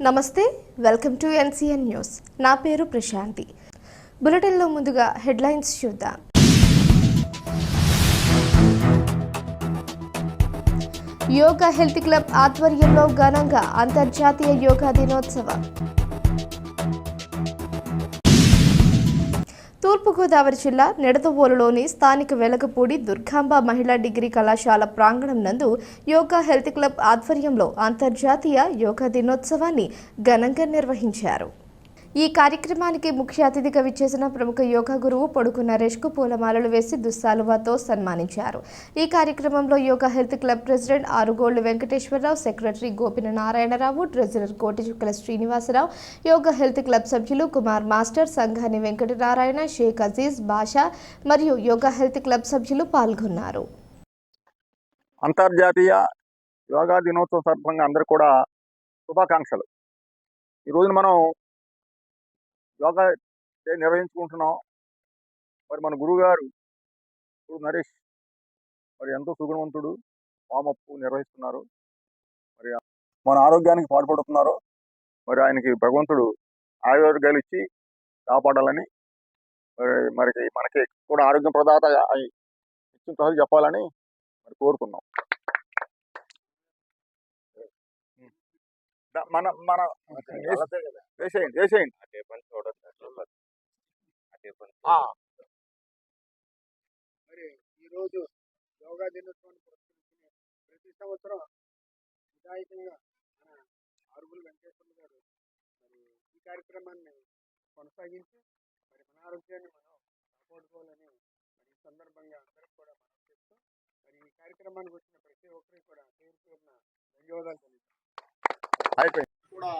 నమస్తే welcome to NCN news. నా పేరు ప్రశాంతి. బులెటిన్లో ముందుగా హెడ్లైన్స్ చూద్దాం. యోగా హెల్త్ క్లబ్ ఆధ్వర్యంలో ఘనంగా అంతర్జాతీయ యోగా దినోత్సవం. తూర్పుగోదావరి జిల్లా నిడదవోలులోని స్థానిక వెలగపూడి దుర్గాంబ మహిళా డిగ్రీ కళాశాల ప్రాంగణం నందు యోగా హెల్త్ క్లబ్ ఆధ్వర్యంలో అంతర్జాతీయ యోగా దినోత్సవాన్ని ఘనంగా నిర్వహించారు. ఈ కార్యక్రమానికి ముఖ్య అతిథిగా విచ్చేసిన ప్రముఖ యోగా గురువు పొడుగు నరేష్కు పూలమాలలు వేసి దుస్సాలువాతో సన్మానించారు. ఈ కార్యక్రమంలో yoga health club president Arugollu Venkateswararao secretary Gopina Narayanarao treasurer Kotichukkala Srinivasarao yoga health club సభ్యులు కుమార్ మాస్టర్ సంఘాని వెంకటనారాయణ షేక్ అజీజ్ బాషా మరియు యోగా హెల్త్ క్లబ్ సభ్యులు పాల్గొన్నారు. అంతర్జాతీయ యోగా దినోత్సవ సందర్భంగా అందరూ కూడా శుభాకాంక్షలు. ఈ రోజున మనం యోగా డే నిర్వహించుకుంటున్నాం. మరి మన గురువుగారు గురు నరేష్ మరి ఎంతో సుగుణవంతుడు వామప్పు నిర్వహిస్తున్నారు. మరి మన ఆరోగ్యానికి పాటుపడుతున్నారు. మరి ఆయనకి భగవంతుడు ఆయుర్వేదాలు ఇచ్చి కాపాడాలని మరి మనకి మనకి కూడా ఆరోగ్య ప్రదాత ఇచ్చిన తర్వాత చెప్పాలని మరి కోరుకున్నాం. మన మన వేసేయండి వేసేయండి మరి ఈరోజు యోగా దినోత్సవాన్ని పురస్కరించుకుని ప్రతి సంవత్సరం విధాయకంగా మన ఆరుగురు వెంకటేశ్వర గారు మరి ఈ కార్యక్రమాన్ని కొనసాగించి మరి మన ఆరోగ్యాన్ని మనం కాపాడుకోవాలని మరి ఈ సందర్భంగా అందరికి కూడా మనం చెప్తూ మరి ఈ కార్యక్రమానికి వచ్చిన ప్రతి ఒక్కరికి కూడా పేరు పేరున ధన్యవాదాలు తెలియజేస్తాం కూడా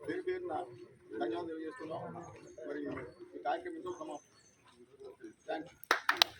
పేరు పేరున ధన్యవాదాలు తెలియజేస్తున్నాం. మరి థ్యాంక్ యూ మీకు థ్యాంక్ యూ